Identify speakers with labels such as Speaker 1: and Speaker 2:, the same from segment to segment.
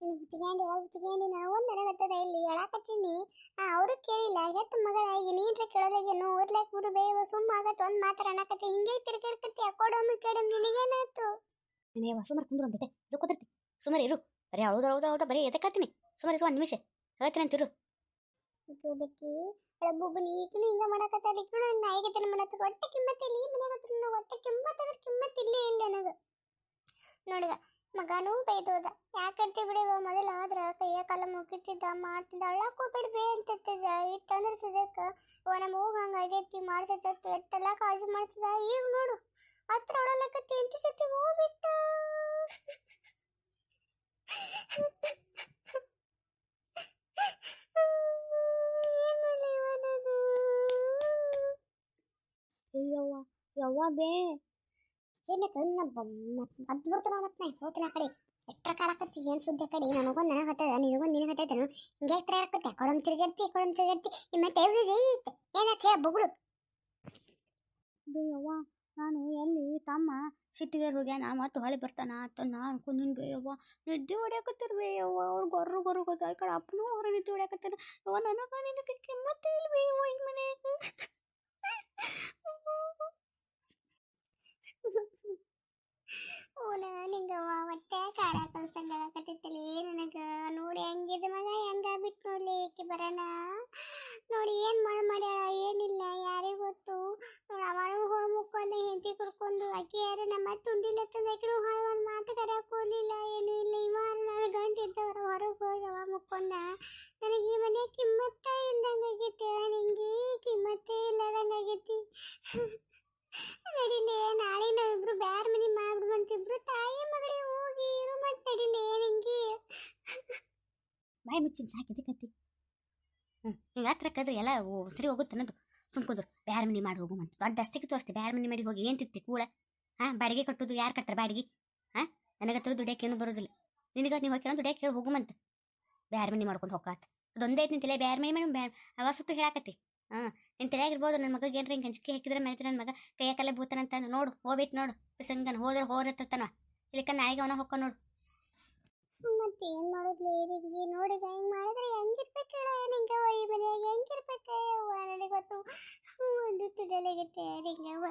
Speaker 1: ನೀನು ಹುಚ್ಚಿಗ್ಯಾಂಡಿ ನನಗೆ ಒಂದು ನನಗತ್ತದ ಇಲ್ಲಿ ಹೇಳಾಕತ್ತೀನಿ. ಅವರು ಕೇಳಿಲ್ಲ ಹೆತ್ತ ಮಗಳ ಈಗ ಕೇಳೋಲಾಗೇನು ಓದ್ಲಾಕ್ ಬಿಡು ಬೇವ ಸುಮ್ಮ ಆಗತ್ತೆ ಒಂದು ಮಾತ್ರ ಅನ್ನಕತ್ತಿ ಹಿಂಗೆ ತಿರ್ಗಾಡ್ಕತ್ತಿ ಕೊಡೋಮಿ ಕೇಳಮ್ ನಿನಗೇನಾಯ್ತು?
Speaker 2: ನೀವ ಸುಮಾರು ಕುಂದ್ರು ಇದು ಕುದಿರ್ತಿ. ಸುಮಾರು ಇರು. ಬರೀ ಹೌದು ಹೌದು ಹೌದು ಬರೀ ಎದಕ್ಕಾತೀನಿ ಸುಮಾರು ಇರು ಒಂದು ನಿಮಿಷ. ಹೇಳ್ತೀನಿ ಅಂತಿರು.
Speaker 1: ಬೇಕಿ ಒಬ್ಬೊಬ್ಬನ ಈಗಿನ ಹಿಂಗ ನಾಯಿಗೆ ತನ ಮಾಡತ್ತ ಹೊಟ್ಟೆ ಕಿಮ್ಮತ್ತ ಇಲ್ಲಿ ಮನೆಗೆ ಹತ್ರ ನಾವು ಹೊಟ್ಟೆ ಕಿಮ್ಮತ್ತ ಅದ್ರ ಇಲ್ಲ ನನಗೆ. ನೋಡುಗ ಮಗನೂ ಬೈದೋದ. ಯಾಕಂತ ಬಿಡುವ ಮೊದಲ ಆದ್ರ ಕೈಯ ಕಾಲ ಮುಗಿತಿದ್ದ ಮಾಡ್ತಿದ್ದ ಅಳ್ಳಕ್ಕೂ ಬಿಡ್ಬೇ ಅಂತಿದ್ದ. ಇತ್ತಂದ್ರೆ ಸದ್ಯಕ್ಕ ಓ ನಮ್ಮ ಹೋಗ ಹಂಗಾಗೈತಿ ಮಾಡ್ತಿದ್ದ ಎಟ್ಟೆಲ್ಲ ಕಾಳಜಿ ಮಾಡ್ತಿದ್ದ. ಈಗ ನೋಡು, ಹತ್ರ ಹೊಡಲಕತ್ತಿ ಎಂಟು ಜೊತೆ ಹೋಗ್ಬಿಟ್ಟ.
Speaker 2: ಯವ್ವ ಬೇ.
Speaker 1: ಏನೇ ತನ್ನ ಅದ್ ಬಿಡ್ತಾನ ಮತ್ತೆ ಹೋತನ ಕಡೆ. ಎಟ್ರ ಕಾಲಕತ್ತಿ ಏನ್ ಸುದ್ದಿ ಕಡೆ? ನನಗೊಂದು ನನಗೆ ಹತ್ತದ ನಿನಗೊಂದು ನಿನಗೆ ಹತ್ತದನು ಹಿಂಗೆ ಎಟ್ರ ಹಾಕತ್ತೆ. ಕೊಡಮ್ ತಿರ್ಗಾಡ್ತಿ ಕೊಡಮ್ ತಿರ್ಗಾಡ್ತಿ ಮತ್ತೆ ಎವ್ರಿ ಏನಕ್ಕೆ ಹೇ ಬುಗುಳು.
Speaker 2: ಬೇಯವ್ವ, ನಾನು ಎಲ್ಲಿ ತಮ್ಮ ಸಿಟ್ಟಿಗೆ ಹೋಗ್ಯಾನ, ಮತ್ತು ಹೊಳೆ ಬರ್ತಾನ ಅಂತ ನಾನು ಅನ್ಕೊಂಡಿನಿ ಬೇಯವ್ವ. ನಿದ್ದೆ ಹೊಡ್ಯಾಕತ್ತಾರ ಬೇ ಯವ್ವ ಅವ್ರು ಗೊರ್ರು ಗೊರ್ರು ಗೊತ್ತ ಈ ಕಡೆ ಅಪ್ಪನೂ ಅವ್ರ ನಿದ್ದೆ ಹೊಡ್ಯಾಕತ್ತಾರ. ಯವ್ವ ನನಗ ನಿನಗೆ ಕಿಮ್ಮತ್ತೇ ಇಲ್ಲ ಬೇಯವ್ವ ಈಗ ಮನ್ಯಾಗ.
Speaker 1: ಓನ ನಿಂಗವ್ವ ಹೊಟ್ಟೆ ಖಾರ ಕಲ್ಸಂಗ ಆಗಕತ್ತಿತ್ತಲಿ ನನಗ. ನೋಡಿ ಹೆಂಗಿದ ಮಗ, ಹೆಂಗ ಬಿಟ್ಟು ನೋಡ್ಲಿ ಈಕಿ ಬರೋಣ ನೋಡಿ ಏನ್ ಮಾಡ್ ಮಾಡ್ಯಾಳ, ಏನಿಲ್ಲ ಯಾರೇ ಗೊತ್ತು. ನೋಡ ಅವಳು ಹೋಗಿ ಮುಕ್ಕೊಂಡು, ಹೆಂಡತಿ ಕರ್ಕೊಂಡು, ಆಕಿ ಯಾರು ನಮ್ಮ ತುಂಡಿಲ್ಲ ತಂದ ಆಕಿನೂ ಒಂದು ಮಾತು ಕರೆಯಕ್ ಹೋಗ್ಲಿಲ್ಲ, ಏನು ಇಲ್ಲ. ಇವ ನನ್ನ ಗಂಟೆ ಇದ್ದವ್ರ, ಹೊರಗೆ ಹೋಗಿ ಅವ ಮುಕ್ಕೊಂಡ. ನನಗೆ ಈ ಮನೆ ಕಿಮ್ಮತ್ತ ಇಲ್ದಂಗಾಗೈತೆ. ನಿಂಗೆ ಕಿಮ್ಮತ್ತೇ ಇಲ್ಲದಂಗಾಗೈತಿ ನಡಿಲೆ ನಾಳೆ ನಾವಿಬ್ರು ಬ್ಯಾರ ಮನಿ ಮಾಡ್ಬಿಡು ಅಂತಿಬ್ರು ತಾಯಿ ಮಗಳಿಗೆ ಹೋಗಿ ಇರು ಮತ್ತೆ ನಡಿಲೆ ನಿಂಗೆ
Speaker 2: ಬಾಯಿ ಮುಚ್ಚಿನ ಸಾಕು ಕತ್ತಿ ಹ್ಞೂ ಹಿಂಗೆ ಕದ್ರೆ ಎಲ್ಲ ಓ, ಸರಿ ಹೋಗುತ್ತೆ ಅನ್ನೋದು. ಸುಮ್ಕೊಂಡ್ರು ಬ್ಯಾರ ಮನೆ ಮಾಡಿ ಹೋಗು ಅಂತ. ದೊಡ್ಡ ಅಷ್ಟಕ್ಕೆ ತೋರಿಸ್ತೆ ಬ್ಯಾರ ಮನೆ ಮಾಡಿ ಹೋಗಿ ಏನು ತಿತ್ತಿ ಕೂಳ? ಹಾಂ, ಬಾಡಿಗೆ ಕಟ್ಟೋದು ಯಾರು ಕಟ್ತಾರೆ ಬಾಡಿಗೆ? ಹಾಂ, ನನಗತ್ರ ಏನು ಬರೋದಿಲ್ಲ. ನಿನಗೆ ನೀವು ಹೋಗ್ತೀರ ಹೋಗು ಹೋಗುಮಂತ ಬ್ಯಾರ ಮನೆ ಮಾಡ್ಕೊಂಡು ಹೋಗಾತ್ ಅದೊಂದೇ ಐತಿ ನಿಂತಿಲ್ಲ ಬ್ಯಾರ ಮನೆ ಮಾಡಿ ಬ್ಯಾರ ಅವ ಸುಟ್ಟು ಹೇಳಾಕತ್ತಿ. ಹಾಂ, ನಿನ್ ತಲೆಯಾಗಿರ್ಬೋದು ನನ್ನ ಮಗ ಏನ್ರ ಹಿಂಗೆ ಹಂಚಿಕೆ ಹಾಕಿದ್ರೆ ಮನೆ ನನ್ನ ಮಗ ಕೈಯ ಕಲೆ ಬೂತಾನಂತ ನೋಡು, ಹೋಗ್ಬೇಕು ನೋಡು. ಸಂಗನ್ ಹೋದ್ರೆ ಹೋರತ್ತನ ಇಲ್ಲಿಕ ನಾಯಿಗೆ ಅವನ ಹೊಕ್ಕ ನೋಡು.
Speaker 1: ಮತ್ತೆ ಏನ್ ಮಾಡೋದ್ಲಿ? ನಿಂಗೆ ನೋಡಿದ ಹೆಂಗ್ ಮಾಡಿದ್ರೆ ಹೆಂಗಿರ್ಬೇಕು ಹೇಳ ನಿಂಗೆ ಈ ಮನೆಯಾಗ ಹೆಂಗಿರ್ಬೇಕು ನನಗೆ ಗೊತ್ತು. ಒಂದು ತುದಲಾಗತ್ತೆ ನಿಂಗವ್ವ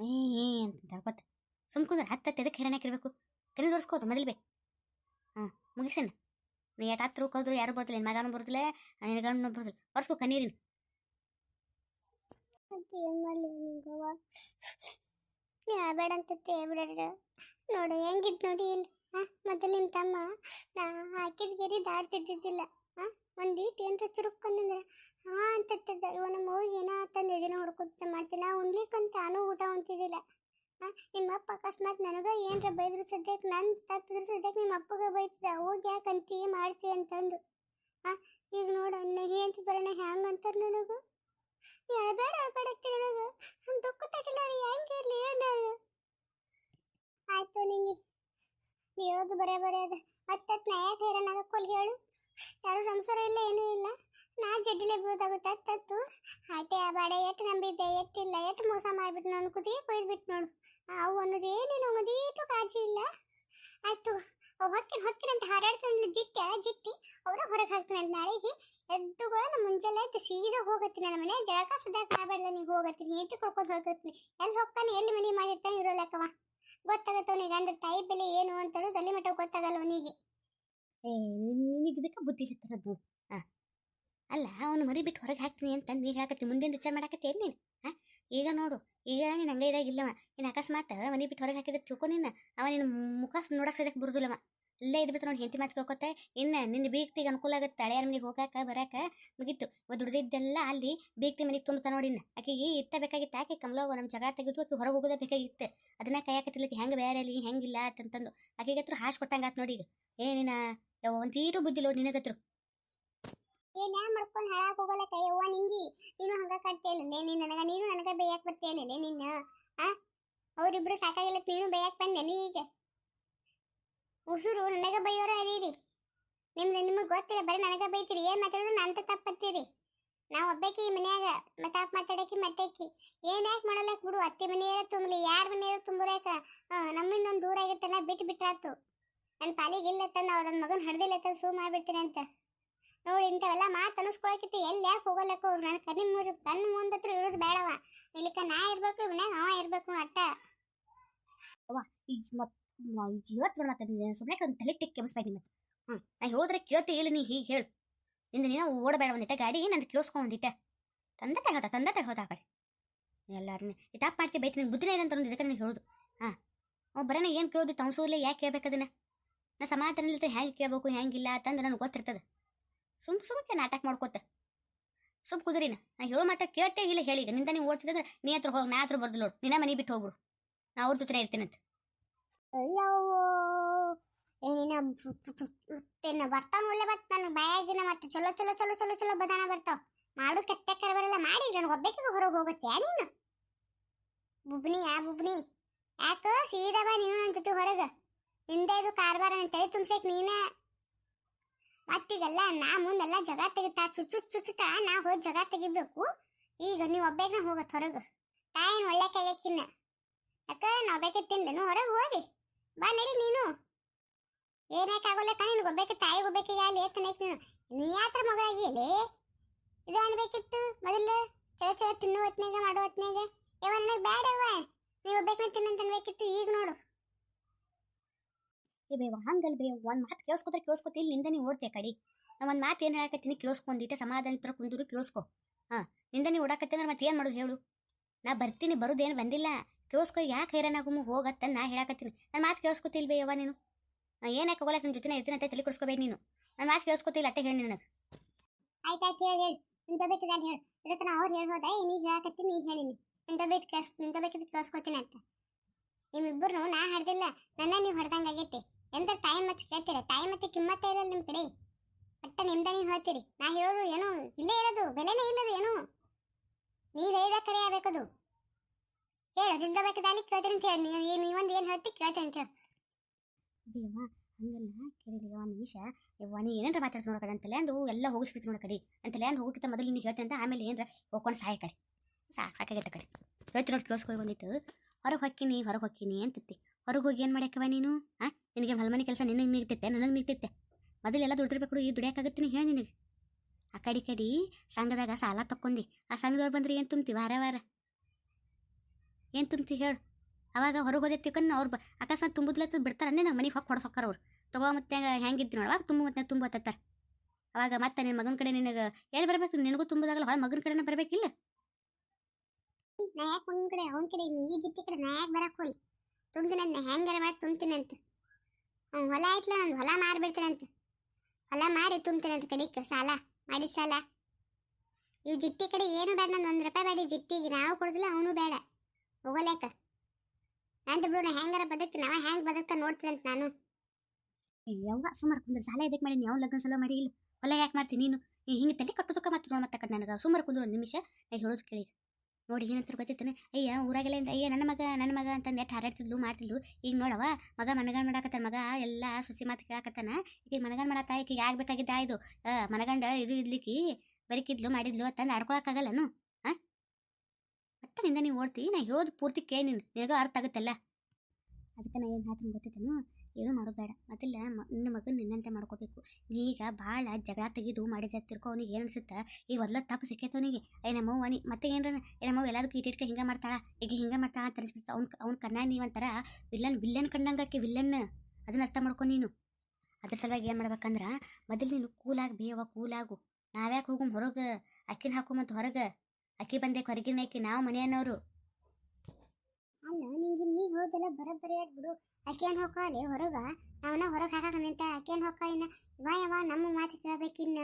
Speaker 2: ಏ ಅಂತ ತಳ್ಕೊತ ಸುಮ್ಕುಂದ್ರೆ ಹತ್ತತ್ತೆ ಎದಕ್ಕೆ ಹೆರಣ ಹಾಕಿರ್ಬೇಕು ಕರಿ ತೋರಿಸ್ಕೋತ ಮೊದಲು ಬೇ ಹಾಂ ಮುಗಿಸೇನ ನೀ ಎಟ್ ಕಲ್ದ್ರು ಯಾರು ಬರ್ತಿಲ್ಲ ನಿನ್ನ ಮಗನೂ ಬರುದಿಲ್ಲ ನಿನ್ನ ಗಂಡನೂ ಬರುತ್ತಿಲ್ಲ ಒರ್ಸ್ಕೋ, ಕಣ್ಣೀರಿನ.
Speaker 1: ಬೇಡ ಅಂತ ಬಿಡ ನೋಡು, ಹೆಂಗಿದ್ ನೋಡಿ ಇಲ್ಲಿ. ಮೊದಲು ನಿಮ್ಮ ತಮ್ಮ ನಾ ಹಾಕಿದ ಗಿರಿ ದಾಡ್ತಿದ್ದಿದ್ದಿಲ್ಲ ಹಾ ಒಂದೀಟ್ ಏನರ ಚುರುಕ್ಕಂದ್ರೆ ಹಾ ಅಂತಿದ್ದ ಇವ ನಮ್ಮ ಹೋಗಿ ಏನೋ ತಂದು ಎದಿನ ಹೊಡ್ಕೊತ ಮಾಡ್ತೀನಿ ನಾ ಉಣ್ಲಿಕ್ಕಂತ ನಾನು ಊಟ ಹೊಂತಿದ್ದಿಲ್ಲ ನಿಮ್ಮ ಅಪ್ಪ ಅಕಸ್ಮಾತ್ ನನಗೆ ಏನರ ಬೈದ್ರು ಸದ್ಯಕ್ಕೆ ನನ್ ತಪ್ಪಿದ್ರು ಸದ್ಯಕ್ಕೆ ನಿಮ್ಮ ಅಪ್ಪಗ ಬೈತಿದ್ದ. ಹೋಗಿ ಯಾಕೆ ಅಂತೀ ಮಾಡ್ತಿ ಅಂತಂದು. ಹಾ, ಈಗ ನೋಡು ನಹಿ ಅಂತ ಬರೋಣ ಹ್ಯಾಂಗ ಅಂತಾರೆ ನನಗೂ? ಬೇಡ ಬೇಡ ನನಗೆ. ದುಃಖ ತಗಿಲ್ಲ ಇರಲಿ ನಾನು. ಆಯ್ತು, ನಿಂಗೆ ನೀ ಹೇಳೋದು ಬರೇ ಬರೇ ಅದ. ಮತ್ತೆ ನಾ ಯಾಕೆ ಹೈರಾಣ ಕೊಲ್ಗೆ ಹೇಳು. ಯಾರು ಸಂಸಾರ ಇಲ್ಲ, ಏನೂ ಇಲ್ಲ. ನಾ ಜಡ್ಡಿಲೆ ಬೀಳೋದಾಗುತ್ತೆ? ತತ್ತು. ಆಟೆ ಆ ಬಾಡೆ ಎಟ್ಟು ನಂಬಿದ್ದೆ? ಎಟ್ಟಿಲ್ಲ ಎಟ್ಟು ಮೋಸ ಮಾಡಿಬಿಟ್ಟು ನಾನು ಕುದಿ ಕೊಯ್ದ್ಬಿಟ್ಟು ನೋಡು. ಅವು ಅನ್ನೋದು ಏನಿಲ್ಲ ಅನ್ನೋದೇಟು ಕಾಳಜಿ ಇಲ್ಲ. ಆಯ್ತು. ಅವು ಹೊತ್ತಿನ ಹೊತ್ತಿನ ಅಂತ ಜಿಟ್ಟ, ಜಿಟ್ಟಿ. ಅವರ ಹೊರಗೆ ಹಾಕ್ತಾನೆ ಅಂತ ನಾಳೆಗೆ ಎದ್ದು ಕೂಡ ನಮ್ಮ ಮುಂಜಾನೆ ಎದ್ದು ಸೀದಾ ಹೋಗತ್ತೀನಿ. ನನ್ನ ಮನೆ ಜಳಕ ಸದಾ ಕಾಬೇಡಲ್ಲ ನೀವು ಹೋಗತ್ತೀನಿ. ಎದ್ದು ಕರ್ಕೊಂಡು ಹೋಗತ್ತೀನಿ. ಎಲ್ಲಿ ಹೋಗ್ತಾನೆ, ಎಲ್ಲಿ ಮನೆ ಮಾಡಿರ್ತಾನೆ ಇರೋಲ್ಲಕ್ಕವ ಗೊತ್ತಾಗತ್ತವನಿಗೆ ಅಂದ್ರೆ ತಾಯಿ ಬೆಲೆ ಏನು ಅಂತಲೂ ತಲೆ ಮಟ್ಟ ಗೊತ್ತಾಗಲ್ಲ ಅವನಿಗೆ.
Speaker 2: ಏ, ನಿನಗೆ ಇದಕ್ಕೆ ಬುದ್ಧಿ ಸಿಗ್ತಾರದ್ದು ಹಾಂ ಅಲ್ಲ, ಅವನು ಮರಿ ಬಿಟ್ಟು ಹೊರಗೆ ಹಾಕ್ತೀನಿ ಅಂತ ನೀನು ಹಾಕತ್ತಿ ಮುಂದಿನ ವಿಚಾರ ಮಾಡಾಕತ್ತಿ ಏನು ನೀನು? ಹಾಂ ಈಗ ನೋಡು, ಈಗ ನೀನು ಹಂಗೆ ಇದಾಗಿಲ್ಲವ ನೀನು ಅಕಸ್ಮಾತ್ ಮನೆ ಬಿಟ್ಟು ಹೊರಗೆ ಹಾಕಿದ್ರೆ ತಿಳ್ಕೊ ನಿನ್ನ ಅವ ನಿನ್ನ ಮುಖ ನೋಡಕ್ಕೆ ಸದ್ಯಕ್ಕೆ ಬರುದಿಲ್ಲವ. ಇಲ್ಲೇ ಇದ್ಬಿಟ್ಟು ನೋಡಿ, ಹೆಂಡತಿ ಮಾತು ಕೇಳ್ಕೊತ, ಇನ್ನು ನಿನ್ನ ಬೀಗ್ತಿಗೆ ಅನುಕೂಲ ಆಗುತ್ತೆ ಹಳೆಯರ ಮನೆಗೆ ಹೋಗಾಕ, ಬರಾಕ, ಮುಗೀತು. ದುಡ್ದಿದ್ದೆಲ್ಲ ಅಲ್ಲಿ ಬೀಗ್ತಿ ಮನೆಗೆ ತುಂಬ ನೋಡಿನ ಇನ್ನು. ಆಕೆಗೆ ಇತ್ತ ಬೇಕಾಗಿತ್ತು, ಆಕೆ ಕಮಲೋಗ ನಮ್ಮ ಜಗ ತೆಗೆದು ಆಕೆ ಹೊರಗೆ ಹೋಗೋದೇ ಬೇಕಾಗಿತ್ತು. ಅದನ್ನ ಕೈಯಾಕತ್ತಿರ್ಲಿಕ್ಕೆ ಹೆಂಗೆ ಬೇರೆ ಅಲ್ಲಿ ಹೆಂಗಿಲ್ಲ ಅಂತಂದು ಆಕೆಗೆ ಹತ್ರ ಹಾಶ್ ಕೊಟ್ಟಂಗಾತ್ ನೋಡಿ ಈಗ. ಏನಿನ ಒಂತೀರು ಬುದ್ಧಿಲೋ ನಿನಗತ್ರು
Speaker 1: ಏನ್ ಮಾಡ್ಕೊಂಡ್ ಹಾಳಾಗ್ ಕೈ ಯವ್ವ ನಿಂಗಿ. ನೀನು ಹಂಗ ಕಟ್ತೇಲಿಲ್ಲ ನೀನ್ ನನಗ, ನೀನು ನನಗ ಬೇಯಕ್ ಬರ್ತೀಯಲ್ಲ ನಿನ್ನ. ಆ? ಅವ್ರಿಬ್ರು ಸಾಕಾಗಿಲ್ಲ ನೀನು ಬೇಯಕ್ ಬಂದೆ ನೀ ಈಗ. ಉಸುರು, ನನಗ ಬೈಯೋರ ಅದೀರಿ ನಿಮ್ದು, ನಿಮಗ್ ಗೊತ್ತಿಲ್ಲ, ಬರೀ ನನಗ ಬೈತೀರಿ. ಏನ್ ಮಾತಾಡಿದ್ರು ನಂತ ತಪ್ಪತ್ತೀರಿ ನಾವ್ ಒಬ್ಬಾಕಿ ಮನ್ಯಾಗ ಮತ್ತಾಕ್ ಮಾತಾಡಕಿ ಮತ್ತೇಕಿ ಏನ್ ಯಾಕೆ ಮಾಡಲಕ್ ಬಿಡು? ಅತ್ತಿ ಮನೆಯಲ್ಲ ತುಂಬಲಿ, ಯಾರ ಮನೆಯಲ್ಲ ತುಂಬಲಾಕ ನಮ್ಮಿಂದ ಒಂದ್ ದೂರ ಆಗಿತ್ತಲ್ಲ ಬಿಟ್ಟು ಬಿಟ್ಟಾತು ನನ್ ಪಾಲಿಗೆ ಇಲ್ಲ ನನ್ನ ಮಗನ್ ಹಡ್ದಿಲ್ಲ ತಂದ ಸೂ ಮಾಡ್ಬಿಡ್ತೀನಿ ಅಂತ. ನೋಡಿ ಇಂಥವೆಲ್ಲ ಮಾತು ಅನಿಸ್ಕೊಳಕಿತ್ತು, ಎಲ್ಲಿ ಯಾಕೆ ಹೋಗಲಕ್ಕ ಅವ್ರು ನನ್ನ ಕಣ್ಣಿ ಮುಂದೆ ಕಣ್ಣು ಮುಂದೆ ಹತ್ರ ಇರೋದು ಬೇಡವ. ಇಲ್ಲಿಕ ನಾ ಇರ್ಬೇಕು, ಇವನ ಅವ ಇರ್ಬೇಕು ಅಟ್ಟ.
Speaker 2: ಈಗ ಮತ್ ಇವತ್ತು ಮಾತಾಡಿದ್ರೆ ಸುಮ್ಮನೆ ಒಂದು ತಲೆ ಟಿಕ್ ಮತ್ತೆ. ಹ್ಞೂ ನಾ ಹೋದ್ರೆ ಕೇಳ್ತಿ ಇಲ್ಲ ನೀ ಹೀಗೆ ಹೇಳು. ನಿಂದ ನೀನು ಓಡಬೇಡ ಒಂದಿಟ್ಟ ಗಾಡಿ, ನಂದು ಕೇಳಿಸ್ಕೊಂಡ್ ಒಂದಿಟ್ಟ. ತಂದೆ ತೆಗೋತ ತಂದೆ ತೆಗೋತ ಆ ಕಡೆ ಎಲ್ಲಾರನ್ನ ಇತಾಪ್ ಮಾಡ್ತಿ ಬೈತಿ, ನಿಂಗೆ ಬುದ್ಧಿನೇ ಏನಂತ ಅನ್ನೋದು ಇದಕ್ಕೆ ನನಗೆ ಹೇಳೋದು. ಹಾಂ. ಅವ್ನು ಬರೋಣ ಏನು ಕೇಳೋದು ತೌಸೂರ್ಲೆ ಯಾಕೆ ಕೇಳ್ಬೇಕು ಅದನ್ನ? ನಾ ಸಮಾಧಾನ ಇಲ್ತೆ ಹೆಂಗೆ ಕೇಳ್ಬೇಕು ಹೆಂಗಿಲ್ಲ ಅಂತಂದ್ರೆ ನನಗೆ ಗೊತ್ತಿರ್ತದೆ. ಸುಮ್ ಸುಮ್ಮನೆ ನಾಟಕ ಮಾಡ್ಕೋತ. ಸುಮ್ ಕುದುರಿನ ನಾ. ಹೇಳೋ ಮಾಟ ಕೇಳ್ತೇ ಇಲ್ಲ ಹೇಳಿದೆ ನಿಂದ ನೀವು ಓಡ್ತಿದ್ರೆ ನೀ ಹತ್ರ ಹೋಗಿ, ನಾ ಹತ್ರ ಬರ್ದು ನೋಡು. ನಿನ್ನ ಮನೆ ಬಿಟ್ಟು ಹೋಗ್ಬಿಡು. ನಾ ಅವ್ರ ಜೊತೆ ಇರ್ತೀನಂತ
Speaker 1: ಏನಿನ ಮತ್ತೇನ ಬರ್ತಾವ ಒಳ್ಳೆ ಬತ್ ನನ್ನ ಬಾಯಾಗಿನ ಮತ್ತೆ ಚಲೋ ಚಲೋ ಚಲೋ ಚಲೋ ಚಲೋ ಬದಾನ ಬರ್ತಾವ. ಮಾಡು ಕೆಟ್ಟ ಬರಲ್ಲ ಮಾಡಿ ನನಗೆ ಒಬ್ಬಕ್ಕೆ ಹೊರಗೆ ಹೋಗುತ್ತೆ ನೀನು? ಬುಬ್ನಿ, ಯಾ ಬುಬ್ನಿ? ಯಾಕ ಸೀದಾ ಬಾ ನೀನು ನನ್ನ ಜೊತೆ ಹೊರಗೆ. ನಿಂದ ಇದು ಕಾರ್ಬಾರ ಅಂತೇಳಿ ತುಂಬಿಸಕ್ ನೀನೇ. ಮತ್ತೀಗೆಲ್ಲ ನಾ ಮುಂದೆಲ್ಲ ಜಗ ತೆಗಿತಾ, ಚುಚ್ಚು ಚುಚ್ಚುತ್ತಾ ನಾ ಹೋಗಿ ಜಗ ತೆಗಿಬೇಕು. ಈಗ ನೀವು ಒಬ್ಬೇಕನ ಹೋಗತ್ ಹೊರಗೆ ತಾಯಿನ ಒಳ್ಳೆ ಕೈಯಕ್ಕಿನ್ನ ಯಾಕ, ನಾ ಒಬ್ಬೇಕೆ ತಿನ್ಲೇನು? ಹೊರಗೆ ಹೋಗಿ. ಬಾ ನಡಿ ನೀನು. ಏನಾಕಾಗಲ್ಲಕ್ಕ ನಿನ್ಗೆ ಒಬ್ಬಕ್ಕೆ ತಾಯಿ ಒಬ್ಬಕ್ಕೆ ಅಲ್ಲಿ ಏತನೈತಿ ನೀನು? ನೀ ಯಾತ್ರ ಮಗಳಾಗಿ ಇಲ್ಲಿ ಇದು ಅನ್ಬೇಕಿತ್ತು ಮೊದಲು? ಚಲೋ ಚಲೋ ತಿನ್ನೋ ಹೊತ್ನಾಗ ಮಾಡೋ ಹೊತ್ನಾಗ ಯಾವ ನನಗೆ ಬೇಡವ ನೀವು ಒಬ್ಬಕ್ಕೆ ತಿನ್ನಂತ ಅನ್ಬೇಕಿತ್ತು, ಈಗ ನೋಡು.
Speaker 2: ಏ ಬೇವ ಹಂಗಲ್ ಬೇ ಒಂದ್ ಮಾತು ಕೇಳಿಸ್ಕೊತಾರೆ ಕೇಳಿಸ್ಕೊತಿ ಇಲ್ಲಿ ನೀವು ಓಡ್ತೆ ಕಡಿ? ನಾ ಒಂದ್ ಮಾತು ಏನು ಹೇಳಕತ್ತೀನಿ ಕೇಳಿಸ್ಕೊಂಡಿಟ್ಟೆ ಸಮಾಧಾನ ತರ ಕುಂದೂರು ಕೇಳಿಸ್ಕೊ. ಹಾ, ನಿಂದ ನೀವು ಓಡಾಕತ್ತೆ ಮತ್ತೆ ಏನು ಮಾಡೋದು ಹೇಳು? ನಾ ಬರ್ತೀನಿ ಬರೋದೇನು ಬಂದಿಲ್ಲ. ಕೇಳಿಸ್ಕೊ, ಯಾಕೆ ಹೈರಾಣಾಗುಮು ಹೋಗತ್ತ ನಾ ಹೇಳಕತ್ತೀನಿ. ನನ್ನ ಮಾತು ಕೇಳಿಸ್ಕೊತಿಲ್ವೇ ಯವ್ವ ನೀನು? ಏನೇ ಹೋಗಲ್ಲ ನಿನ್ನ ಜೊತೆ ಇರ್ತೀನಿ ಅಂತ ತಲೆ ಕೊಡ್ಸ್ಕೋಬೇಕು ನೀನು. ನನ್ನ ಮಾತು ಕೇಳಿಸ್ಕೊತಿಲ್ಲ ಅಟ್ಟೆ ಹೇಳಿ ನನಗೆ.
Speaker 1: ಹೇಳಿ ಹೇಳಿ. ನಿಂತ ಹೇಳು. ಹೇಳಾಕತ್ತೀನಿ ನೀ ಹೇಳಿನಿ ಅಂತ. ನಿಮ್ಮಿಬ್ಬರು ನಾ ಹಡ್ದಿಲ್ಲ. ನನ್ನ ನೀವು ಹಡ್ದಂಗೆ ಆಗೈತಿ. ಎಂತ ತಾಯಿ ಮತ್ತೆ ಕೇಳ್ತೀರ? ತಾಯಿ ಮತ್ತೆ ಕಿಮ್ಮತ್ತ ಇಲ್ಲ ನಿಮ್ಮ ಕಡೆ? ಒಟ್ಟ ನಿಮ್ದ ನೀವು ಹೇಳ್ತೀರಿ. ನಾ ಹೇಳೋದು ಏನು ಇಲ್ಲೇ ಇರೋದು, ಬೆಲೆನೇ ಇಲ್ಲದು ಏನು. ನೀವ್ ಹೇಳಿದ ಕರೆ ಆಗ್ಬೇಕದು ಹೇಳು ಬೇಕಿದ್ರೆ ಅಲ್ಲಿ ಕೇಳ್ತೀನಿ ಅಂತ ಹೇಳಿ. ನೀವು ನೀವೊಂದು ಏನು ಹೇಳ್ತಿ ಕೇಳ್ತೀನಿ ಅಂತ ಹೇಳಿ.
Speaker 2: ಬೇವ ಹಂಗಲ್ಲ. ಕೇಳಿಲ್ಲ ಒಂದು ನಿಮಿಷ. ನೀ ಏನಾರ ಮಾತಾಡ್ತು ನೋಡಕಡೆ ಅಂತಲೇ ಅಂದು ಎಲ್ಲ ಹೋಗಿಸ್ಬಿಟ್ಟು ನೋಡಕಡಿ ಅಂತಲೇ ಅಂದು ಹೋಗಿತ್ತ ಮೊದಲು ನಿನಗೆ ಹೇಳ್ತೀನಿ ಅಂತ ಆಮೇಲೆ ಏನಾರ ಹೋಗ್ಕೊಂಡು ಸಾಯ ಕಡೆ. ಸಾಕು ಸಾಕಾಗೈತೆ ಕಡೆ. ಹೇಳ್ತಿ ನೋಡಿ ಹೋಗಿ ಬಂದಿತ್ತು ಹೊರಗೆ ಹೊಕ್ಕಿನಿ ಹೊರಗೆ ಹೊಕ್ಕಿನಿ ಅಂತಿತ್ತಿ ಹೊರಗೆ ಹೋಗಿ ಏನು ಮಾಡ್ಯಾಕವ ನೀನು? ಆ, ನಿನಗೆ ಹೊಲಮನೆ ಕೆಲಸ ನಿನಗೆ ನಿಗ್ತೈತೆ ನನಗೆ ನಿಗ್ತೈತೆ ಮೊದಲೆಲ್ಲ ದುಡ್ದಿರ್ಬೇಕು ಈ ದುಡಿಯಾಕಾಗತ್ತೀನಿ ಹೇಳಿ ನಿನಗೆ. ಆ ಕಡೆ ಕಡೆ ಸಂಘದಾಗ ಸಾಲ ತಕ್ಕೊಂಡಿ ಆ ಸಂಘದವ್ರು ಬಂದ್ರೆ ಏನು ತುಂಬ್ತಿ ವಾರ ವಾರ? ಏನು ತುಂಬ್ತಿ ಹೇಳು. ಅವಾಗ ಹೊರಗೆ ಹೋದೆ ತಿಕ್ಕನ್ನ ಅವ್ರು ಬ- ಅಕಸ್ಮಾತ್ ತುಂಬುದ್ಲತ್ತ ಬಿಡ್ತಾರೆ ನಮ್ಮ ಮನೆಗೆ ಹೊಕ್ಕ ಹೊಡೆದು ಹೊಕ್ಕಾರ ಅವ್ರು. ತಗೋ ಮತ್ತೆ ಹೆಂಗಿದ್ದು ಅವಾಗ ತುಂಬ ಮತ್ತೆ ತುಂಬ ಹತ್ತಾರ ಅವಾಗ ಮತ್ತೆ ನಿನ್ನ ಮಗನ ಕಡೆ ನಿನಗೆ ಎಲ್ಲಿ ಬರಬೇಕು? ನಿನಗೂ ತುಂಬುದಾಗಲ್ಲ ಹೊಳ ಮಗನ ಕಡೆನೇ ಬರಬೇಕಿಲ್ಲ?
Speaker 1: ನಾ ಯಾಕೆ ಕಡೆ, ಅವನ ಕಡೆ ಈ ಜಿತ್ತಿ ಕಡೆ ನಾ ಯಾಕೆ ಬರಕ್ಕೆ ಹೋಗಿ ತುಂಬ್ತೀನಿ ಅಂತ ಹೆಂಗಾರ ಮಾಡಿ ತುಂಬ್ತೀನಿ ಅಂತ ಹ್ಞೂ ಹೊಲ ಐತ್ಲ, ನಂದು ಹೊಲ ಮಾರಿಬಿಡ್ತೀನಂತ. ಹೊಲ ಮಾರಿ ತುಂಬ್ತೀನಿ ಅಂತ ಕಡಿಕ, ಸಾಲ, ಮಾಡಿ ಸಾಲ. ಇವು ಜಿಟ್ಟಿ ಕಡೆ ಏನು ಬೇಡ, ನಂದು ಒಂದು ರೂಪಾಯಿ ಬೇಡ ಜಿಟ್ಟಿಗೆ. ನಾವು ಕೊಡೋದಿಲ್ಲ, ಅವನು ಬೇಡ. ಹೋಗಲೇಕ. ಅಂತ ಬಿಡು, ನಾ ಹೆಂಗಾರ ಬದುಕ್ತೀನಿ, ಅವ ಹೆಂಗೆ ಬದುಕ್ತಾ ನೋಡ್ತೀನಂತ ನಾನು.
Speaker 2: ಯಾವ ಸುಮಾರು ಕುಂದ್ರೆ, ಸಾಲ ಎದಕ್ಕೆ ಮಾಡಿ ಯಾವ ಲಗ್ನ ಸಲ ಮಾಡಿ, ಇಲ್ಲ. ಹೊಲ ಯಾಕೆ ಮಾಡ್ತೀನಿ ನೀನು? ಹಿಂಗೆ ತಲೆ ಕಟ್ಟುದಕ್ಕ ಮತ್ತೆ ಮತ್ತೆ ಕಟ್ ನನಗೆ? ಸುಮಾರು ಕುಂದ್ರು ಒಂದು ನಿಮಿಷ, ನಾ ಹೇಳೋದು ಕೇಳಿ ನೋಡಿ ಏನಂತ ಗೊತ್ತಿತ್ತಾನೆ ಅಯ್ಯ, ಊರಾಗೆಲ್ಲ ಅಯ್ಯ, ನನ್ನ ಮಗ ನನ್ನ ಮಗ ಅಂತ ನೆಟ್ಟು ಹಾರಾಡ್ತಿದ್ಲು, ಮಾಡ್ತಿದ್ಲು. ಈಗ ನೋಡವ ಮಗ ಮನಗಂಡ್ ಮಾಡಾಕತ್ತಾನ, ಮಗ ಎಲ್ಲ ಸುಸಿ ಮಾತು ಕೇಳಾಕತ್ತಾನ. ಈಗ ಮನಗಂಡ್ ಮಾಡಾತ ಈಗ ಆಗ್ಬೇಕಾಗಿದ್ದ ಇದು? ಮನಗಂಡ ಇದು ಇದ್ಲಿಕ್ಕಿ ಬರಿಕಿದ್ಲು ಮಾಡಿದ್ಲು ಅಂತಂದು ಆಡ್ಕೊಳಕ್ಕಾಗಲ್ಲನು ಹಾಂ ಮತ್ತೆ ನಿಂದ ನೀವು ಓಡ್ತಿ, ನಾ ಹೇಳೋದು ಪೂರ್ತಿ ಕೇಳಿ ನೀನು. ನಿನಗೂ ಅರ್ಥ ಆಗುತ್ತಲ್ಲ? ಅದಕ್ಕೆ ನಾ ಏನು ಹೇಳ್ತೀನಿ ಗೊತ್ತೈತೇನು ಏನೂ ಮಾಡೋದು ಬೇಡ. ಮೊದಲ ನಿನ್ನ ಮಗನ ನಿನ್ನಂತೆ ಮಾಡ್ಕೋಬೇಕು. ಈಗ ಭಾಳ ಜಗಳ ತೆಗೆದು ಮಾಡಿದ ತಿರ್ಕೊ ಅವನಿಗೆ ಏನು ಅನ್ಸುತ್ತೆ? ಈಗ ಒದ್ಲ ತಪ್ಪು ಸಿಕ್ಕೈತೆ ಅವನಿಗೆ. ಏ ನಮ್ಮವ್ವ ನೀ ಮತ್ತೆ ಏನರ ಏ ನಮ್ಮವ್ವ ಎಲ್ಲದಕ್ಕೂ ಇಟ್ಟಿಟ್ಕ ಹಿಂಗೆ ಮಾಡ್ತಾಳ. ಈಗ ಹಿಂಗೆ ಮಾಡ್ತಾಳ ಅಂತ ತರಿಸ್ಬಿಡ್ತಾ ಅವ್ನ ಅವ್ನ ಕಣ್ಣ ನೀವಂತಾರ ವಿಲ್ಲನ್ ವಿಲ್ಲನ್ ಕಂಡಂಗಕ್ಕೆ ವಿಲ್ಲನ್ ಅದನ್ನ ಅರ್ಥ ಮಾಡ್ಕೊ ನೀನು. ಅದ್ರ ಸಲುವಾಗಿ ಏನು ಮಾಡ್ಬೇಕಂದ್ರೆ, ಮೊದಲು ನೀನು ಕೂಲಾಗಿ ಬೇಯವ ಕೂಲಾಗು. ನಾವ್ಯಾಕೆ ಹೋಗು ಹೊರಗೆ? ಅಕ್ಕಿನ ಹಾಕೊಂಬಂತ ಹೊರಗೆ? ಅಕ್ಕಿ ಬಂದೆ ಹೊರಗಿನ ಅಕ್ಕಿ, ನಾವು ಮನೆಯನ್ನವರು
Speaker 1: ಅಲ್ಲ, ನಿಂಗೆ ನೀ ಹೋದೆಲ್ಲ ಬರಬ್ಬರಿಯಾಗಿ ಆದ್ ಬಿಡು ಹೊಕ್ಕ ಅಲ್ಲಿ ಹೊರಗ, ನಾವನ್ನ ಹೊರಗೆ ಹಾಕಾಕ ನಿಂತ ಆಕೇನ್ ಹೊಕ್ಕ ಇನ್ನ ಇವ ಯಾವ ನಮ್ಮ ಮಾತು ಕೇಳ್ಬೇಕಿನ್ನ.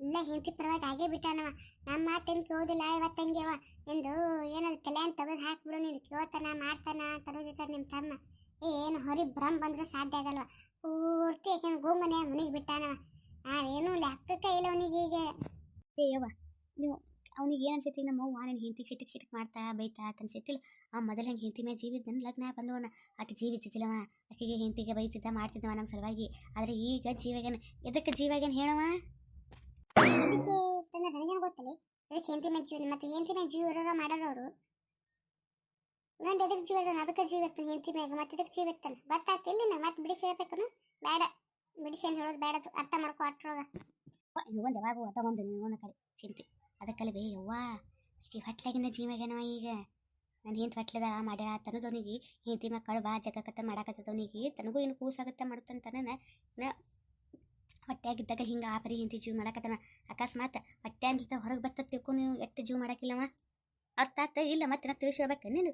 Speaker 1: ಇಲ್ಲ, ಹೆಂಡತಿ ಪರವಾಗಿ ಆಗೇ ಬಿಟ್ಟಾನವ. ನಮ್ಮ ಮಾತೇನು ಕೇಳೋದಿಲ್ಲ ಇವತ್ತಂಗೆವ ಎಂದು ಏನಾದ್ರು ತಲೆ ಅಂತ ತೆಗೆದು ಹಾಕ್ಬಿಡು, ನೀನು ಕೇಳ್ತಾನ, ಮಾಡ್ತಾನ ತರೋದ ನಿಮ್ಮ ತಮ್ಮ. ಏನು ಹೊರಿ ಭ್ರಮ್ ಬಂದ್ರೆ ಸಾಧ್ಯ ಆಗಲ್ವ? ಪೂರ್ತಿ ಯಾಕೆಂದ್ರೆ ಗೋಂಗನೆ ಮನೆಗೆ ಬಿಟ್ಟಾನವ. ಆ, ಏನು ಲೆಕ್ಕಕ್ಕೆ ಇಲ್ಲ ಅವನಿಗೆ ಈಗ
Speaker 2: ನೀವು ಅವ್ನಿಗೆ ಏನು ಅನ್ಸೈತಿ ನಮ್ಮ ಅವ್ವ? ನನ್ನ ಹೆಂಡತಿ ಸಿಟಕ್ ಸಿಟಿಕ್ ಮಾಡ್ತಾ ಬೈತಾ ಅಂತ ಅನ್ಸೈತಿಲ್ಲ ಆ ಮೊದಲು ಹಂಗೆ ಹೆಂಡತಿ ಮೇಲೆ ಜೀವಿದ ನನ್ನ ಲಗ್ನ ಬಂದವನ. ಆತ ಜೀವಿಸಿದ್ದಿಲ್ಲವ ಆಕೆಗೆ ಹೆಂಡತಿಗೆ ಬೈತಿದ್ದ ಮಾಡ್ತಿದ್ದವ ನಮ್ಮ ಸಲುವಾಗಿ. ಆದರೆ ಈಗ ಜೀವಾಗೇನು ಎದಕ್ಕೆ ಜೀವಾಗೇನು ಹೇಳವ
Speaker 1: ನನಗೇನು ಗೊತ್ತಿಲ್ಲ? ಅದಕ್ಕೆ ಹೆಂಡತಿ ಮೇಲೆ ಜೀವ ಮತ್ತೆ ಹೆಂಡತಿ ಮೇಲೆ ಜೀವ ಇರೋರ ಮಾಡೋರು ಅವರು. ಗಂಡ ಎದಕ್ಕೆ ಜೀವ ಇರ್ತಾನೆ ಅದಕ್ಕೆ ಜೀವ ಇರ್ತಾನೆ ಹೆಂಡತಿ ಮ್ಯಾಗ. ಮತ್ತೆ ಇದಕ್ಕೆ ಜೀವ ಇರ್ತಾನೆ? ಗೊತ್ತಾಗ್ತಿಲ್ಲ ನಾ ಮತ್ತೆ ಬಿಡಿಸಿ ಹೇಳ್ಬೇಕನು? ಬೇಡ. ಬಿಡಿಸಿ ಏನು ಹೇಳೋದು ಬೇಡ. ಅರ್ಥ ಮಾಡ್ಕೊ ಅಟ್ರೊಳಗ
Speaker 2: ಒಂದು ಯಾವಾಗ ಒಂದು ಒಂದು ಕಡೆ? ಚಿಂತೆ. ಅದಕ್ಕಲ್ಲ ಬೇ ಯವ್ವಾ? ಈ ಹೊಟ್ಲಾಗಿಂದ ಜೀವಾಗೇನವ ಈಗ. ನಾನು ಹೆಂತ ಹೊಟ್ಲದ ಮಾಡ್ಯಾಳ ತನದವನಿಗೆ ಹೆಂಡತಿ ಮಕ್ಕಳು ಬಾ ಜಗಕತ್ತ ಮಾಡಾಕತ್ತದವನಿಗೆ ತನಗೂ ಏನು ಕೂಸಾಗತ್ತ ನಾ ಹೊಟ್ಟೆಯಾಗಿದ್ದಾಗ ಹಿಂಗೆ ಆ ಪರಿ ಹೆಂಡತಿ ಜೀವ ಮಾಡಾಕತ್ತಾನ. ಅಕಸ್ಮಾತ್ ಹೊಟ್ಟೆ ಅಂತ ಹೊರಗೆ ಬತ್ತ ತಿಳ್ಕೊ ನೀವು ಎಟ್ಟು ಜೀವ ಮಾಡಾಕಿಲ್ಲವ? ಅರ್ಥ ಇಲ್ಲ, ಮತ್ತೆ ನಾ ತಿಳಿಸ್ಬೇಕು ನೀನು?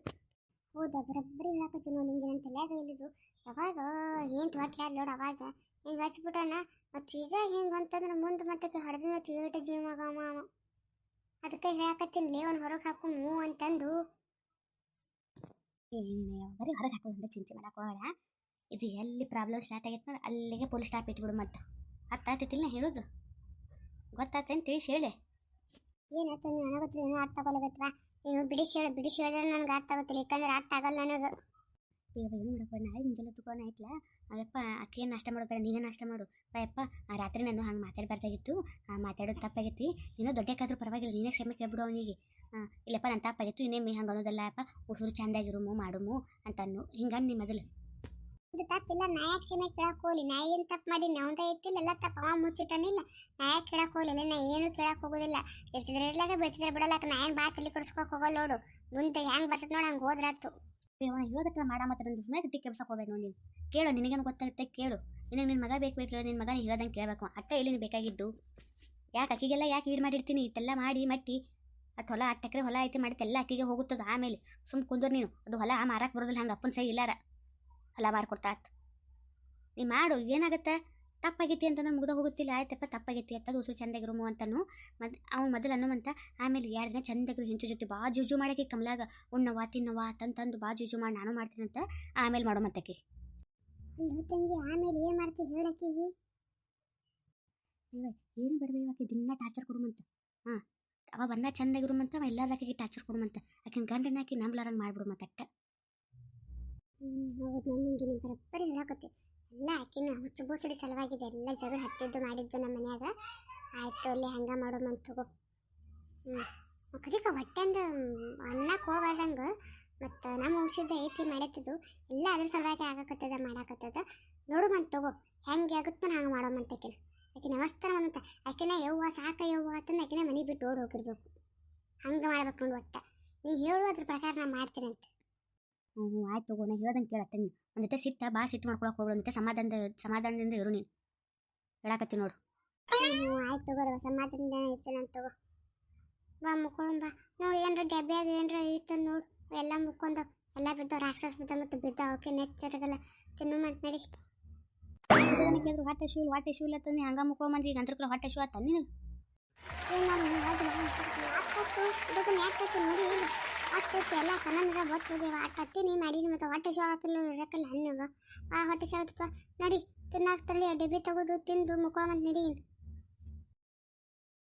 Speaker 1: ಹೌದಾ, ಬರಬ್ಬರಿ ಹೇಳಾಕತ್ತೀನಿ ನೋಡಿ ನಿಂಗೆ. ನನ್ನ ತಲೆಯಾಗ ಯಾವಾಗ? ಏನು ಹೊಟ್ಲಾಡ್ ನೋಡು ಅವಾಗ. ಹಿಂಗೆ ಹಚ್ಬಿಟ್ಟಾನ. ಮತ್ತು ಈಗ ಹಿಂಗೆ ಅಂತಂದ್ರೆ ಮುಂದೆ ಮತ್ತೆ ಹಡ್ದಿನ ತೀಟ ಜೀವ ಮಗ ಮಾವ. ಅದಕ್ಕೆ ಹೇಳಕತ್ತೀನಿ ಲೇ ಅವ್ನು ಹೊರಗೆ ಹಾಕು ಮೂ ಅಂತಂದು.
Speaker 2: ಬರೀ ಹೊರಗೆ ಹಾಕೋದಂತ ಚಿಂತೆ ಮಾಡಕ್ಕೆ ಇದು ಎಲ್ಲಿ ಪ್ರಾಬ್ಲಮ್ ಸ್ಟಾರ್ಟ್ ಆಗೈತೆ ನೋಡಿ, ಅಲ್ಲಿಗೆ ಪೊಲೀಸ್ ಸ್ಟಾಪ್ ಇಟ್ಬಿಡು ಮತ್ತೆ. ಅರ್ಥ ಆಗ್ತೈತಿಲ್ಲ ನಾ ಹೇಳೋದು? ಗೊತ್ತಾಗ್ತೇನೆ ತಿಳಿಸಿ ಹೇಳಿ.
Speaker 1: ನನಗೆ ಗೊತ್ತಿಲ್ಲ ಏನೋ ಅರ್ಥ ಆಗೋಲಾಗತ್ವಾ ನೀನು ಬಿಡಿಸಿ ಹೇಳು, ಬಿಡಿಸಿ ಹೇಳಿದ್ರೆ ನನಗೆ ಅರ್ಥ ಆಗುತ್ತಿಲ್ಲ, ಯಾಕಂದ್ರೆ ಅರ್ಥ ಆಗಲ್ಲ ನನಗೆ.
Speaker 2: ಇವಾಗ ಏನು ಮಾಡಪ್ಪ ನಾಳೆ ಮುಂಜಾನೆ ತುಕೋನ ಆಯ್ತಲ್ಲ ಅಯ್ಯಪ್ಪ ಅಕ್ಕಿ ನಾಷ್ಟ ಮಾಡೋಬೇಡ ನೀನೇ ನಾಷ್ಟ ಮಾಡು. ಅಯ್ಯಪ್ಪ ರಾತ್ರಿ ನಾನು ಹಂಗೆ ಮಾತಾಡಬಾರ್ದಾಗಿತ್ತು ಮಾತಾಡೋದು ತಪ್ಪಾಗೈತಿ ನೀನು ದೊಡ್ಡಕ್ಕಾದ್ರೂ ಪರವಾಗಿಲ್ಲ, ನೀನೇ ಕ್ಷಮೆ ಕೇಳ್ಬಿಡು ಅವನಿಗೆ. ಇಲ್ಲಪ್ಪ, ನಾನು ತಪ್ಪಾಗಿತ್ತು ಇನ್ನೇ ಹಂಗೆ ಅನ್ನೋದಲ್ಲ ಅಪ್ಪ ಉಸುರು ಚಂದಾಗಿರುಮು ಮಾಡುಮು ಅಂತ ಅನ್ನು ಹಿಂಗನ್ ನೀ ಮೊದಲು.
Speaker 1: ಇದು ತಪ್ಪಿಲ್ಲ, ನಾ ಯಾಕೆ ಕ್ಷಮೆ ಕೇಳಕ್ ಹೋಗ್ಲಿ ನಾ ಏನು ತಪ್ಪು ಮಾಡಿ ನಾವಂತ ಇತ್ತಿಲ್ಲ ಎಲ್ಲ ತಪ್ಪ. ಅವ ಮುಚ್ಚಿಟ್ಟನಿಲ್ಲ ನಾ ಯಾಕೆ ಕೇಳಕ್ಕೆ ಹೋಗಲಿಲ್ಲ ನಾ ಏನು ಕೇಳಕ್ಕೆ ಹೋಗೋದಿಲ್ಲ. ಇರ್ತಿದ್ರೆ ಇರ್ಲಾಗ ಬಿಡ್ತಿದ್ರೆ ಬಿಡಲ್ಲ ನಾ ಏನು ಬಾ ತಲೆ ಕೊಡ್ಸ್ಕೊಕ್ ಹೋಗಲ್ಲ ನೋಡು. ಮುಂದೆ ಹೆಂಗೆ ಬರ್ತದೆ ನೋಡು, ಹಂಗೆ ಹೋದ್ರಾತು.
Speaker 2: ಅವನ ಹೇಳೋದಕ್ಕೆ ಮಾಡ ನನ್ನ ಸುಮ್ಮನೆ ಗಟ್ಟಿ ಕೆಲ್ಸಕ್ಕೆ ಹೋಗ್ಬೇಕು ನೋಡಿ. ಕೇಳು, ನಿನಗೇನು ಗೊತ್ತಾಗುತ್ತೆ? ಕೇಳು. ನಿನಗೆ ನಿನ್ನ ಮಗ ಬೇಕು ಬೇಕಿಲ್ಲ ನಿನ್ನ ಮಗನ ಹೇಳ್ದಂಗೆ ಕೇಳಬೇಕು. ಅಟ್ಟ ಎಲ್ಲಿ ಬೇಕಾಗಿದ್ದು? ಯಾಕೆ ಅಕ್ಕಿಗೆಲ್ಲ ಯಾಕೆ ಈಡು ಮಾಡಿರ್ತೀನಿ? ಇಟ್ಟೆಲ್ಲ ಮಾಡಿ, ಮಟ್ಟಿ. ಅಟ್ ಹೊಲ ಅಟ್ಟು ಎಕರೆ ಹೊಲ ಐತಿ ಎಲ್ಲ ಅಕ್ಕಿಗೆ ಹೋಗುತ್ತದೆ ಆಮೇಲೆ. ಸುಮ್ ಕುಂದ್ರ ನೀನು. ಅದು ಹೊಲ ಮಾರಕ್ಕೆ ಬರೋದಿಲ್ಲ, ಹಂಗೆ ಅಪ್ಪನ ಸೈ ಇಲ್ಲಾರ. ಹೊಲ ಮಾರ್ಕೊಡ್ತಾತ್ ನೀ ಮಾಡು, ಏನಾಗುತ್ತೆ? ತಪ್ಪಾಗೈತಿ ಅಂತಂದ್ರೆ ಮುಗ್ದಾಗ ಹೋಗುತ್ತಿಲ್ಲ. ಆಯ್ತಪ್ಪ ತಪ್ಪಾಗೈತಿ ಅಂತ ಚಂದಾಗಿ ರೂಮು ಅಂತನು. ಮದ್ ಅವ್ನು ಮೊದಲು ಅನ್ನುವಂತ ಆಮೇಲೆ ಎರಡು ದಿನ ಚಂದಾಗಿರು ಹೆಂಚು ಜೊತೆ ಬಾ ಜೂಜು ಮಾಡಕ್ಕೆ ಕಮಲಾಗ ಉಣ್ಣವ ತಿನ್ನವ ತಂತಂದು ಬಾ ಜೂಜು ಮಾಡಿ ನಾನು ಮಾಡ್ತೀನಂತ ಆಮೇಲೆ ಮಾಡೋ ಮತ್ತಕ್ಕೆ.
Speaker 1: ಅಯ್ಯೋ ತಂಗಿ ಆಮೇಲೆ ಏನು ಮಾಡ್ತಿ ಹೇಳಕ್ಕಿಗಿ
Speaker 2: ಏನು ಬಡವೆ ಆಕೆ ದಿನ ಟಾರ್ಚರ್ ಕೊಡುಮಂತ ಹಾಂ ಅವ ಬಂದ ಚಂದಾಗಿರುಮಂತ ಅವ ಎಲ್ಲದಾಕಿಗೆ ಟಾರ್ಚರ್ ಕೊಡುಮಂತ ಆಕಿನ ಗಂಡನ ಹಾಕಿ ನಂಬ್ಲಾರಂಗೆ ಮಾಡ್ಬಿಡು ಮತ್ತಟ್ಟ
Speaker 1: ಹ್ಞೂ ಹೌದು ನಾನು ನಿಮಗೆ ನೀನು ಬರೋಬ್ಬರಿ ಹೇಳಕತ್ತಿ. ಎಲ್ಲ ಆಕಿನ ಹುಚ್ಚು ಬೂಸಡಿ ಸಲುವಾಗಿದೆ. ಎಲ್ಲ ಜಗಳ ಹತ್ತಿದ್ದು ಮಾಡಿದ್ದು ನಮ್ಮ ಮನ್ಯಾಗ. ಆಯ್ತು, ಅಲ್ಲಿ ಹಂಗೆ ಮಾಡೋಮಂತ ತಗೋ. ಹ್ಞೂ ಕಡಿಕ ಹೊಟ್ಟೆಂದ ಅನ್ನಕ್ಕೆ ಹೋಗ್ಬಾರ್ದಂಗೆ. ಮತ್ತು ನಮ್ಮ ಔಷಧ ಐತಿ ಮಾಡತ್ತದು ಎಲ್ಲ ಅದ್ರ ಸಲುವಾಗಿ ಆಗಕತ್ತದ, ಮಾಡಾಕತ್ತದ. ನೋಡುಮಂತ ತಗೋ, ಹೆಂಗೆ ಆಗುತ್ತೋ ಹಂಗೆ ಮಾಡೋಮಂತ ಆಕಿನ. ಆಕೆ ಅವಸ್ಥರ ಅಂತ ಆಕಿನ ಯವ್ವ, ಸಾಕ ಯವ್ವ ಅಂತಂದು ಆಕಿನ ಮನೆ ಬಿಟ್ಟು ಓಡ್ ಹೋಗಿರ್ಬೇಕು ಹಂಗೆ ಮಾಡ್ಬೇಕು ನೋಡಿ ಒಟ್ಟ. ನೀ ಹೇಳು ಅದ್ರ ಪ್ರಕಾರ ನಾ ಮಾಡ್ತೀನಿ ಅಂತ
Speaker 2: ಹ್ಞೂ ಆಯ್ತು ತಗೋ ನಾ ಹೇಳ್ದಂಗೆ ಕೇಳತ್ತೆ ನೀನು ಜೊತೆ ಸಿಟ್ಟ ಬಾ ಸಿಟ್ಟು ಮಾಡ್ಕೊಳಕ್ಕೆ ಹೋಗ್ಬಿಡು ಜೊತೆ ಸಮಾಧಾನದ ಸಮಾಧಾನದಿಂದ ಇರು ನೀನು. ಹೇಳಕತ್ತಿ ನೋಡು.
Speaker 1: ಹ್ಞೂ ಆಯ್ತು ತಗೋರವ ಸಮಾಧಾನದಿಂದ ಇರ್ತೀನಿ ಅಂತ ತಗೋ. ಬಾ ಮುಕ್ಕೊಂಡ್ ಬಾ. ನೋಡಿ ಏನ್ರ ಡಬ್ಬ್ಯಾಗ ಏನ್ರ ಇತ್ತು ನೋಡು. ಎಲ್ಲ ಮುಕ್ಕೊಂಡು ಎಲ್ಲ ಬಿದ್ದಾವ ರಾಕ್ಷಸ ಬಿದ್ದ ಮತ್ತು ಬಿದ್ದ ಅವಕ್ಕೆ ನೆಚ್ಚರಗಲ್ಲ ತಿನ್ನು ಮತ್ತೆ ನಡಿ.
Speaker 2: ಕೇಳಿದ್ರು ಹೊಟ್ಟೆ ಶೂಲ್ ಹೊಟ್ಟೆ ಶೂಲ್ ಅಂತಂದು ಹಂಗ ಈಗ ಅಂದ್ರ ಗಂಟ್ರಕ್ಲ ಹೊಟ್ಟೆ ಶೂ ಆತ ನೀನು
Speaker 1: ನೋಡಿ ಅತ್ತೈತಿ ಎಲ್ಲ ಕನ್ನಡ ಬರ್ತದೆ ಅಟ್ಟತ್ತಿ ನೀ ಮಾಡೀನಿ ಮತ್ತು ಹೊಟ್ಟೆ ಶೋ ಹಾಕಲ್ಲ ಇರಕ್ಕಲ್ಲ ಹಣ್ಣಾಗ ಆ ಹೊಟ್ಟೆ ಶೋ ಆಗ್ತದ ನಡಿ, ತಿನ್ನಾಕ ತಳ್ಳಿ ಡಬ್ಬಿ ತಗೋದು, ತಿಂದು ಮುಕ್ಕೊಂಡ್ ನಡಿ.